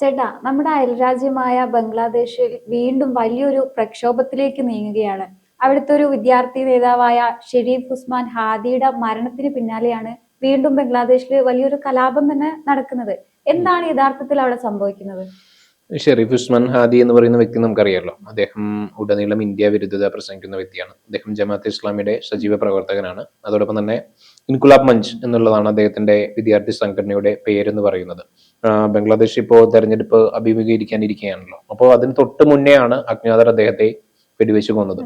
ചേട്ടാ നമ്മുടെ അയൽരാജ്യമായ ബംഗ്ലാദേശിൽ വീണ്ടും വലിയൊരു പ്രക്ഷോഭത്തിലേക്ക് നീങ്ങുകയാണ്. അവിടുത്തെ ഒരു വിദ്യാർത്ഥി നേതാവായ ഷെരീഫ് ഉസ്മാൻ ഹാദിയുടെ മരണത്തിന് പിന്നാലെയാണ് വീണ്ടും ബംഗ്ലാദേശിൽ വലിയൊരു കലാപം തന്നെ നടക്കുന്നത്. എന്താണ് യഥാർത്ഥത്തിൽ അവിടെ സംഭവിക്കുന്നത്? ഷെരീഫ് ഉസ്മാൻ ഹാദി എന്ന് പറയുന്ന വ്യക്തി നമുക്കറിയാമല്ലോ അദ്ദേഹം ഉടനീളം ഇന്ത്യ വിരുദ്ധത പ്രസംഗിക്കുന്ന വ്യക്തിയാണ്. അദ്ദേഹം ജമാഅത്ത് ഇസ്ലാമിയുടെ സജീവ പ്രവർത്തകനാണ്. അതോടൊപ്പം തന്നെ ഇൻകുലാബ് മഞ്ച് എന്നുള്ളതാണ് അദ്ദേഹത്തിന്റെ വിദ്യാർത്ഥി സംഘടനയുടെ പേരെന്ന് പറയുന്നത്. ബംഗ്ലാദേശ് ഇപ്പോൾ തെരഞ്ഞെടുപ്പ് അഭിമുഖീകരിക്കാനിരിക്കുകയാണല്ലോ. അപ്പോൾ അതിന് തൊട്ട് മുന്നെയാണ് അജ്ഞാതർ അദ്ദേഹത്തെ വെടിവെച്ച് കൊന്നത്.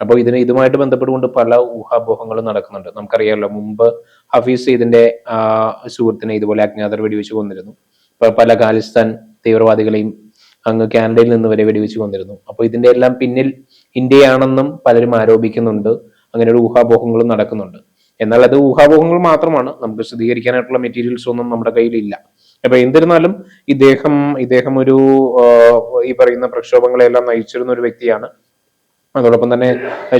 അപ്പോൾ ഇതിന് ഇതുമായിട്ട് ബന്ധപ്പെട്ടുകൊണ്ട് പല ഊഹാപോഹങ്ങളും നടക്കുന്നുണ്ട്. നമുക്കറിയാമല്ലോ മുമ്പ് ഹഫീസ് ആ, സുഹൃത്തിനെ ഇതുപോലെ അജ്ഞാതർ വെടിവെച്ച് കൊന്നിരുന്നു. ഇപ്പൊ പല ഖാലിസ്ഥാൻ തീവ്രവാദികളെയും അങ്ങ് കാനഡയിൽ നിന്ന് വരെ വെടിവെച്ച് കൊന്നിരുന്നു. അപ്പോൾ ഇതിന്റെ എല്ലാം പിന്നിൽ ഇന്ത്യയാണെന്നും പലരും ആരോപിക്കുന്നുണ്ട്. അങ്ങനെ ഒരു ഊഹാപോഹങ്ങളും നടക്കുന്നുണ്ട്. എന്നാൽ അത് ഊഹാപോഹങ്ങൾ മാത്രമാണ്. നമുക്ക് സ്ഥിരീകരിക്കാനായിട്ടുള്ള മെറ്റീരിയൽസ് ഒന്നും നമ്മുടെ കയ്യിലില്ല. അപ്പൊ എന്നിരുന്നാലും ഇദ്ദേഹം ഇദ്ദേഹം ഒരു ഈ പറയുന്ന പ്രക്ഷോഭങ്ങളെല്ലാം നയിച്ചിരുന്ന ഒരു വ്യക്തിയാണ്. അതോടൊപ്പം തന്നെ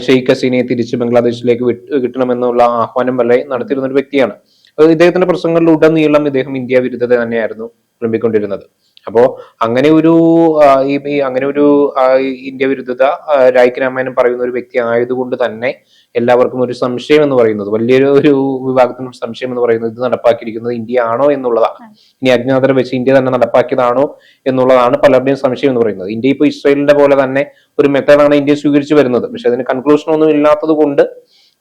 ഷെയ്ഖ് ഹസീനയെ തിരിച്ച് ബംഗ്ലാദേശിലേക്ക് വിട്ട് കിട്ടണമെന്നുള്ള ആഹ്വാനം വരെ നടത്തിയിരുന്ന ഒരു വ്യക്തിയാണ്. ഇദ്ദേഹത്തിന്റെ പ്രസംഗങ്ങളിൽ ഉടനീളം ഇദ്ദേഹം ഇന്ത്യ വിരുദ്ധത തന്നെയായിരുന്നു വിളമ്പിക്കൊണ്ടിരുന്നത്. അപ്പോ അങ്ങനെ ഒരു ഈ അങ്ങനെ ഒരു ഇന്ത്യ വിരുദ്ധത രായ്ക്ക് രാമായണം പറയുന്ന ഒരു വ്യക്തി ആയതുകൊണ്ട് തന്നെ എല്ലാവർക്കും ഒരു സംശയം എന്ന് പറയുന്നത് വലിയൊരു ഒരു വിഭാഗത്തിന് സംശയം എന്ന് പറയുന്നത് ഇത് നടപ്പാക്കിയിരിക്കുന്നത് ഇന്ത്യ ആണോ എന്നുള്ളതാണ്. ഇനി അജ്ഞാതരം വെച്ച് ഇന്ത്യ തന്നെ നടപ്പാക്കിയതാണോ എന്നുള്ളതാണ് പലരുടെയും സംശയം എന്ന് പറയുന്നത്. ഇന്ത്യ ഇപ്പോൾ ഇസ്രയേലിന്റെ പോലെ തന്നെ ഒരു മെത്തേഡാണ് ഇന്ത്യ സ്വീകരിച്ചു വരുന്നത്. പക്ഷെ അതിന് കൺക്ലൂഷൻ ഒന്നും ഇല്ലാത്തത് കൊണ്ട്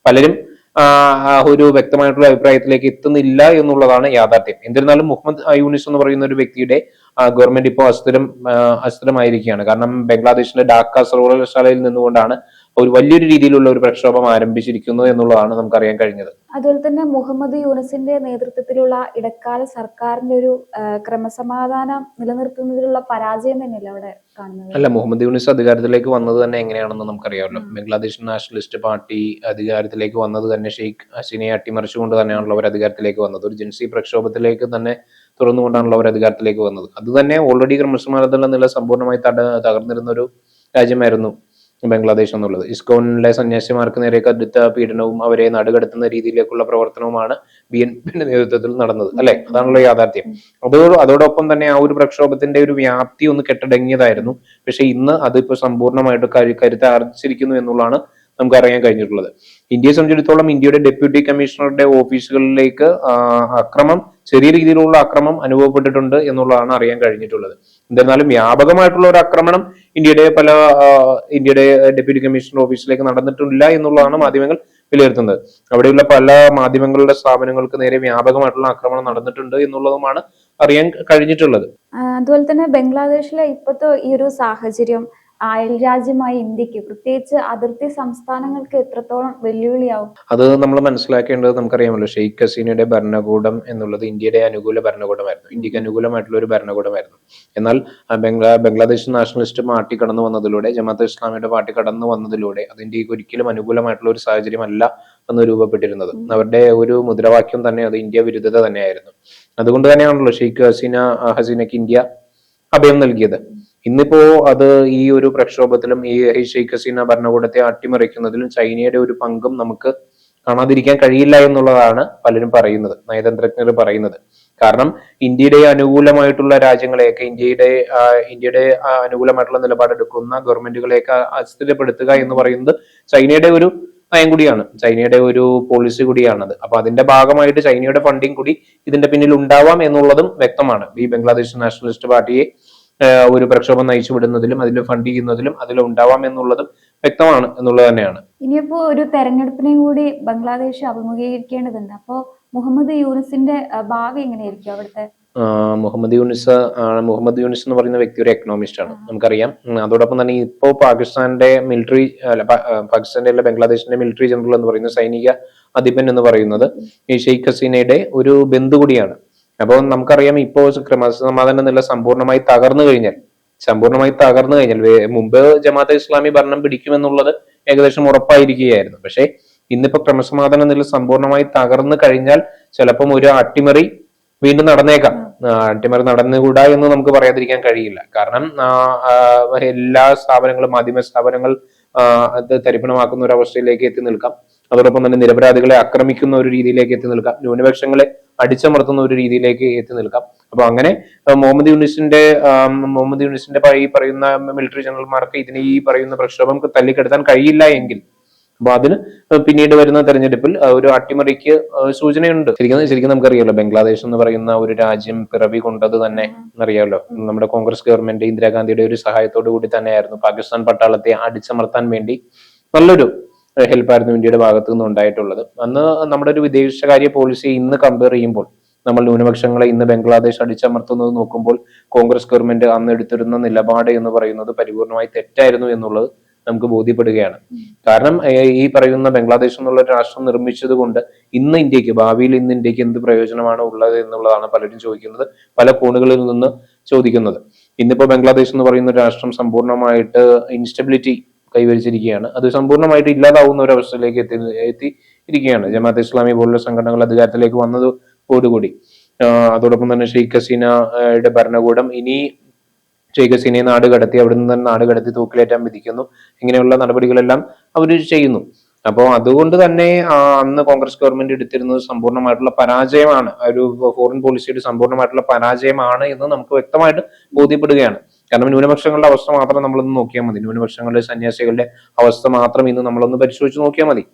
പലരും ഒരു വ്യക്തമായിട്ടുള്ള അഭിപ്രായത്തിലേക്ക് എത്തുന്നില്ല എന്നുള്ളതാണ് യാഥാർത്ഥ്യം. എന്നിരുന്നാലും മുഹമ്മദ് യൂനിസ് എന്ന് പറയുന്ന ഒരു വ്യക്തിയുടെ ഗവൺമെന്റ് ഇപ്പോൾ അസ്ഥിരം അസ്ഥിരമായിരിക്കുകയാണ്. കാരണം ബംഗ്ലാദേശിന്റെ ഡാക്ക സർവകലാശാലയിൽ നിന്നുകൊണ്ടാണ് ഒരു വലിയൊരു രീതിയിലുള്ള ഒരു പ്രക്ഷോഭം ആരംഭിച്ചിരിക്കുന്നത് എന്നുള്ളതാണ് നമുക്കറിയാൻ കഴിഞ്ഞത്. അതുപോലെ തന്നെ മുഹമ്മദ് യൂനസിന്റെ നേതൃത്വത്തിലുള്ള ഇടക്കാല സർക്കാരിന്റെ ഒരു ക്രമസമാധാനം നിലനിർത്തുന്നതിലുള്ള പരാജയം തന്നെയല്ലേ അവിടെ കാണുന്നത്? അല്ല മുഹമ്മദ് യൂനിസ് അധികാരത്തിലേക്ക് വന്നത് തന്നെ എങ്ങനെയാണെന്ന് നമുക്കറിയാമല്ലോ. ബംഗ്ലാദേശ് നാഷണലിസ്റ്റ് പാർട്ടി അധികാരത്തിലേക്ക് വന്നത് തന്നെ ഷെയ്ഖ് ഹസീനയെ അട്ടിമറിച്ചുകൊണ്ട് തന്നെയാണല്ലോ അവർ അധികാരത്തിലേക്ക് വന്നത്. ഒരു ജൻസി പ്രക്ഷോഭത്തിലേക്ക് തന്നെ തുറന്നുകൊണ്ടാണല്ലോ അവർ അധികാരത്തിലേക്ക് വന്നത്. അത് തന്നെ ഓൾറെഡി ക്രമസമാനത്തിലുള്ള നില സമ്പൂർണമായി തട തകർന്നിരുന്ന ഒരു രാജ്യമായിരുന്നു ബംഗ്ലാദേശ് എന്നുള്ളത്. ഇസ്കോണിലെ സന്യാസിമാർക്ക് നേരെ കടുത്ത പീഡനവും അവരെ നടുകടത്തുന്ന രീതിയിലേക്കുള്ള പ്രവർത്തനവുമാണ് ബി എൻ പിന്റെ നേതൃത്വത്തിൽ നടന്നത്. അല്ലെ? അതാണല്ലോ യാഥാർത്ഥ്യം. അതോ അതോടൊപ്പം തന്നെ ആ ഒരു പ്രക്ഷോഭത്തിന്റെ ഒരു വ്യാപ്തി ഒന്ന് കെട്ടടങ്ങിയതായിരുന്നു. പക്ഷെ ഇന്ന് അതിപ്പോ സമ്പൂർണമായിട്ട് കരു കരുത്ത് ആർജിച്ചിരിക്കുന്നു എന്നുള്ളതാണ് നമുക്ക് അറിയാൻ കഴിഞ്ഞിട്ടുള്ളത്. ഇന്ത്യയെ സംബന്ധിച്ചിടത്തോളം ഇന്ത്യയുടെ ഡെപ്യൂട്ടി കമ്മീഷണറുടെ ഓഫീസുകളിലേക്ക് അക്രമം ചെറിയ രീതിയിലുള്ള അക്രമം അനുഭവപ്പെട്ടിട്ടുണ്ട് എന്നുള്ളതാണ് അറിയാൻ കഴിഞ്ഞിട്ടുള്ളത്. എന്നിരുന്നാലും വ്യാപകമായിട്ടുള്ള ഒരു ആക്രമണം ഇന്ത്യയുടെ പല ഇന്ത്യയുടെ ഡെപ്യൂട്ടി കമ്മീഷണർ ഓഫീസിലേക്ക് നടന്നിട്ടില്ല എന്നുള്ളതാണ് മാധ്യമങ്ങൾ വിലയിരുത്തുന്നത്. അവിടെയുള്ള പല മാധ്യമങ്ങളുടെ സ്ഥാപനങ്ങൾക്ക് നേരെ വ്യാപകമായിട്ടുള്ള ആക്രമണം നടന്നിട്ടുണ്ട് എന്നുള്ളതുമാണ് അറിയാൻ കഴിഞ്ഞിട്ടുള്ളത്. അതുപോലെ തന്നെ ബംഗ്ലാദേശിലെ ഇപ്പോഴത്തെ ഈ ഒരു സാഹചര്യം അയൽ രാജ്യമായ ഇന്ത്യയ്ക്ക് പ്രത്യേകിച്ച് അതിർത്തി സംസ്ഥാനങ്ങൾക്ക് എത്രത്തോളം വെല്ലുവിളിയാവും? അത് നമ്മൾ മനസ്സിലാക്കേണ്ടത് നമുക്കറിയാമല്ലോ ഷെയ്ഖ് ഹസീനയുടെ ഭരണകൂടം എന്നുള്ളത് ഇന്ത്യയുടെ അനുകൂല ഭരണകൂടമായിരുന്നു. ഇന്ത്യയ്ക്ക് അനുകൂലമായിട്ടുള്ള ഒരു ഭരണകൂടമായിരുന്നു. എന്നാൽ ബംഗ്ലാ ബംഗ്ലാദേശ് നാഷണലിസ്റ്റ് പാർട്ടി കടന്നു വന്നതിലൂടെ ജമാഅത്ത് ഇസ്ലാമിയുടെ പാർട്ടി കടന്നു വന്നതിലൂടെ അത് ഇന്ത്യയ്ക്ക് ഒരിക്കലും അനുകൂലമായിട്ടുള്ള ഒരു സാഹചര്യമല്ല അന്ന് രൂപപ്പെട്ടിരുന്നത്. അവരുടെ ഒരു മുദ്രാവാക്യം തന്നെ അത് ഇന്ത്യ വിരുദ്ധത തന്നെയായിരുന്നു. അതുകൊണ്ട് തന്നെയാണല്ലോ ഷെയ്ഖ് ഹസീന ഹസീനയ്ക്ക് ഇന്ത്യ അഭയം നൽകിയത്. ഇന്നിപ്പോ അത് ഈ ഒരു പ്രക്ഷോഭത്തിലും ഈ ഷെയ്ഖ് ഹസീന ഭരണകൂടത്തെ അട്ടിമറിക്കുന്നതിലും ചൈനയുടെ ഒരു പങ്കും നമുക്ക് കാണാതിരിക്കാൻ കഴിയില്ല എന്നുള്ളതാണ് പലരും പറയുന്നത് നയതന്ത്രജ്ഞർ പറയുന്നത്. കാരണം ഇന്ത്യയുടെ അനുകൂലമായിട്ടുള്ള രാജ്യങ്ങളെയൊക്കെ ഇന്ത്യയുടെ ഇന്ത്യയുടെ അനുകൂലമായിട്ടുള്ള നിലപാടെടുക്കുന്ന ഗവൺമെന്റുകളെയൊക്കെ അസ്ഥിരപ്പെടുത്തുക എന്ന് പറയുന്നത് ചൈനയുടെ ഒരു നയം കൂടിയാണ്. ചൈനയുടെ ഒരു പോളിസി കൂടിയാണത്. അപ്പൊ അതിന്റെ ഭാഗമായിട്ട് ചൈനയുടെ ഫണ്ടിങ് കൂടി ഇതിന്റെ പിന്നിൽ ഉണ്ടാവാം എന്നുള്ളതും വ്യക്തമാണ്. ഈ ബംഗ്ലാദേശ് നാഷണലിസ്റ്റ് പാർട്ടിയെ ഒരു പ്രക്ഷോഭം നയിച്ചു വിടുന്നതിലും അതിൽ ഫണ്ട് ചെയ്യുന്നതിലും അതിൽ ഉണ്ടാവാം എന്നുള്ളതും വ്യക്തമാണ് എന്നുള്ളത് തന്നെയാണ്. ഇനിയിപ്പോ ഒരു തെരഞ്ഞെടുപ്പിനെയും കൂടി ബംഗ്ലാദേശ് അഭിമുഖീകരിക്കേണ്ടതുണ്ട്. അപ്പോ മുഹമ്മദ് യൂനിസിന്റെ ഭാവി എങ്ങനെയായിരിക്കും അവിടുത്തെ മുഹമ്മദ് യൂനിസ് ആണ് മുഹമ്മദ് യൂനിസ് എന്ന് പറയുന്ന വ്യക്തി ഒരു എക്കണോമിസ്റ്റ് ആണ്. നമുക്കറിയാം. അതോടൊപ്പം തന്നെ ഇപ്പോൾ പാകിസ്ഥാന്റെ മിലിറ്ററി അല്ല പാകിസ്ഥാന്റെ അല്ല ബംഗ്ലാദേശിന്റെ മിലിറ്ററി ജനറൽ എന്ന് പറയുന്ന സൈനിക അധിപൻ എന്ന് പറയുന്നത് ഈ ഷെയ്ഖ് ഹസീനയുടെ ഒരു ബന്ധു കൂടിയാണ്. അപ്പോൾ നമുക്കറിയാം ഇപ്പോൾ ക്രമസമാധാന നില സമ്പൂർണമായി തകർന്നു കഴിഞ്ഞാൽ സമ്പൂർണമായി തകർന്നു കഴിഞ്ഞാൽ മുമ്പ് ജമാഅത്തെ ഇസ്ലാമി ഭരണം പിടിക്കുമെന്നുള്ളത് ഏകദേശം ഉറപ്പായിരിക്കുകയായിരുന്നു. പക്ഷേ ഇന്നിപ്പോ ക്രമസമാധാന നില സമ്പൂർണമായി തകർന്നു കഴിഞ്ഞാൽ ചിലപ്പം ഒരു അട്ടിമറി വീണ്ടും നടന്നേക്കാം. അട്ടിമറി നടന്നുകൂടാ എന്ന് നമുക്ക് പറയാതിരിക്കാൻ കഴിയില്ല. കാരണം എല്ലാ സ്ഥാപനങ്ങളും മാധ്യമ സ്ഥാപനങ്ങൾ തരിപ്പണമാക്കുന്ന ഒരു അവസ്ഥയിലേക്ക് എത്തി നിൽക്കാം. അതോടൊപ്പം തന്നെ നിരപരാധികളെ ആക്രമിക്കുന്ന ഒരു രീതിയിലേക്ക് എത്തി നിൽക്കാം. ന്യൂനപക്ഷങ്ങളെ അടിച്ചമർത്തുന്ന ഒരു രീതിയിലേക്ക് എത്തി നിൽക്കാം. അപ്പൊ അങ്ങനെ മുഹമ്മദ് യൂണിസിന്റെ മുഹമ്മദ് യൂണിസിന്റെ ഈ പറയുന്ന മിലിറ്ററി ജനറൽമാർക്ക് ഇതിനെ ഈ പറയുന്ന പ്രക്ഷോഭം തല്ലിക്കെടുത്താൻ കഴിയില്ല എങ്കിൽ അപ്പൊ അതിന് പിന്നീട് വരുന്ന തെരഞ്ഞെടുപ്പിൽ ഒരു അട്ടിമറിക്ക് സൂചനയുണ്ട്. ശരിക്കും ശരിക്കും നമുക്കറിയാലോ ബംഗ്ലാദേശ് എന്ന് പറയുന്ന ഒരു രാജ്യം പിറവി കൊണ്ടത് തന്നെ അറിയാമല്ലോ നമ്മുടെ കോൺഗ്രസ് ഗവൺമെന്റ് ഇന്ദിരാഗാന്ധിയുടെ ഒരു സഹായത്തോടു കൂടി തന്നെയായിരുന്നു പാകിസ്ഥാൻ പട്ടാളത്തെ അടിച്ചമർത്താൻ വേണ്ടി നല്ലൊരു ഹെൽപ്പായിരുന്നു ഇന്ത്യയുടെ ഭാഗത്തു നിന്ന് ഉണ്ടായിട്ടുള്ളത്. അന്ന് നമ്മുടെ ഒരു വിദേശകാര്യ പോളിസി ഇന്ന് കമ്പയർ ചെയ്യുമ്പോൾ നമ്മൾ ന്യൂനപക്ഷങ്ങളെ ഇന്ന് ബംഗ്ലാദേശ് അടിച്ചമർത്തുന്നത് നോക്കുമ്പോൾ കോൺഗ്രസ് ഗവൺമെന്റ് അന്ന് എടുത്തിരുന്ന നിലപാട് എന്ന് പറയുന്നത് പരിപൂർണമായി തെറ്റായിരുന്നു എന്നുള്ളത് നമുക്ക് ബോധ്യപ്പെടുകയാണ്. കാരണം ഈ പറയുന്ന ബംഗ്ലാദേശ് എന്നുള്ള രാഷ്ട്രം നിർമ്മിച്ചത് കൊണ്ട് ഇന്ന് ഇന്ത്യയ്ക്ക് ഭാവിയിൽ ഇന്ന് ഇന്ത്യയ്ക്ക് എന്ത് പ്രയോജനമാണ് ഉള്ളത് എന്നുള്ളതാണ് പലരും ചോദിക്കുന്നത് പല കോണുകളിൽ നിന്ന് ചോദിക്കുന്നത്. ഇന്നിപ്പോ ബംഗ്ലാദേശ് എന്ന് പറയുന്ന രാഷ്ട്രം സമ്പൂർണമായിട്ട് ഇൻസ്റ്റബിലിറ്റി കൈവരിച്ചിരിക്കുകയാണ്. അത് സമ്പൂർണമായിട്ട് ഇല്ലാതാവുന്ന ഒരു അവസ്ഥയിലേക്ക് എത്തി എത്തി ഇരിക്കുകയാണ്. ജമാഅത്ത് ഇസ്ലാമി പോലുള്ള സംഘടനകൾ അധികാരത്തിലേക്ക് വന്നതോടുകൂടി. കൂടി അതോടൊപ്പം തന്നെ ഷെയ്ഖ് ഹസീനയുടെ ഭരണകൂടം ഇനി ഷെയ്ഖ് ഹസീനയെ നാട് കടത്തി അവിടെ നിന്ന് നാട് കടത്തി തൂക്കിലേറ്റാൻ വിധിക്കുന്നു. ഇങ്ങനെയുള്ള നടപടികളെല്ലാം അവർ ചെയ്യുന്നു. അപ്പോൾ അതുകൊണ്ട് തന്നെ അന്ന് കോൺഗ്രസ് ഗവൺമെന്റ് എടുത്തിരുന്നത് സമ്പൂർണമായിട്ടുള്ള പരാജയമാണ്. ഒരു ഫോറിൻ പോളിസിയുടെ സമ്പൂർണമായിട്ടുള്ള പരാജയമാണ് എന്ന് നമുക്ക് വ്യക്തമായിട്ട് ബോധ്യപ്പെടുകയാണ്. കാരണം ന്യൂനപക്ഷങ്ങളുടെ അവസ്ഥ മാത്രം നമ്മളൊന്ന് നോക്കിയാൽ മതി. ന്യൂനപക്ഷങ്ങളുടെ സന്യാസികളുടെ അവസ്ഥ മാത്രം ഇന്ന് നമ്മളൊന്ന് പരിശോധിച്ച് നോക്കിയാൽ മതി.